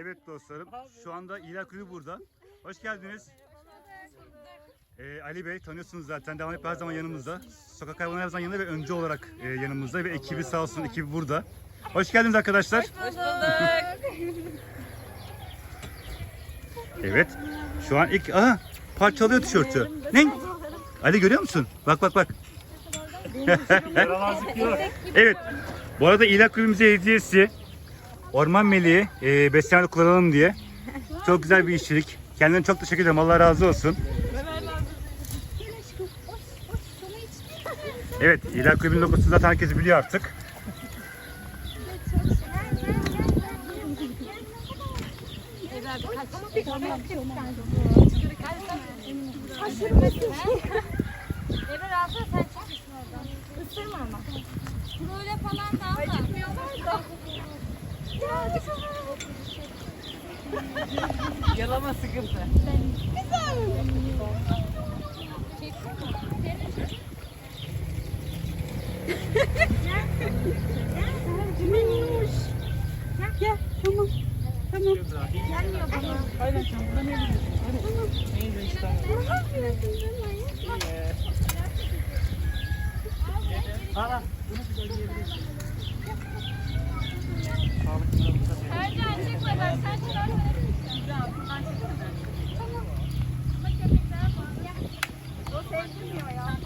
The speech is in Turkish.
Evet dostlarım, şu anda İlah Kulübü burada. Hoş geldiniz. Ee, Ali Bey tanıyorsunuz zaten. Devam hep her zaman yanımızda. Sokak hayvanı her zaman yanında ve öncü olarak e, yanımızda ve ekibi sağ olsun ekibi burada. Hoş geldiniz arkadaşlar. Hoş bulduk. Evet. Şu an ilk aha parçalıyor tişörtü. Ne? Ali görüyor musun? Bak bak bak. evet. Bu arada İlah Kulübümüze hediyesi Orman Meleği e, beslenmede kullanalım diye. Çok güzel bir işçilik. Kendine çok teşekkür ederim. Allah razı olsun. Evet, İlah Kulübü'nün logosunu zaten herkes biliyor artık. Emre alsana sen çıkmışsın oradan. Isırma ama. Böyle falan da alma. Da. Yalama sıkıntı. Gel tamam. Tamam. Gelmiyor bana. Aynen sen burada ne biliyorsun? Neyse işte. Aa, bunu da yiyebilirim. Sevdirmiyor ya.